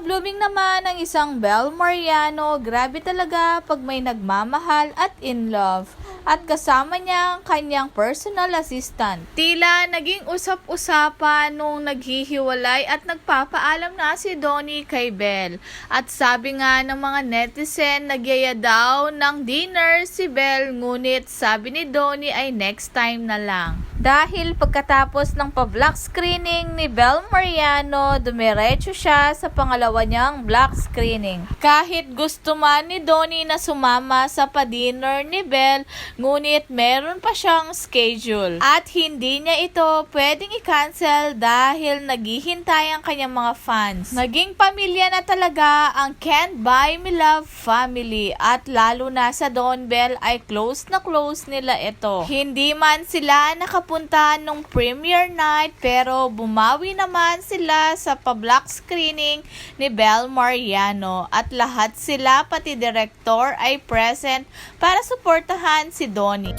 blooming naman ang isang Bel Mariano. Grabe talaga pag may nagmamahal at in love. At kasama niya ang kanyang personal assistant. Tila naging usap-usapan nung naghihiwalay at nagpapaalam na si Donnie kay Bel. At sabi nga ng mga netizen, nagyaya daw ng dinner si Bel ngunit sabi ni Donnie ay next time na lang. Dahil pagkatapos ng pa-black screening ni Bel Mariano, dumiretso siya sa pangalawa niyang black screening. Kahit gusto man ni Donnie na sumama sa pa-dinner ni Bel, ngunit meron pa siyang schedule. At hindi niya ito pwedeng i-cancel dahil naghihintay ang kanyang mga fans. Naging pamilya na talaga ang Can't Buy Me Love family at lalo na sa Don Bell ay close na close nila ito. Hindi man sila nakapunta nung premiere night pero bumawi naman sila sa pa-black screening ni Bel Mariano at lahat sila pati director ay present para suportahan si Donnie.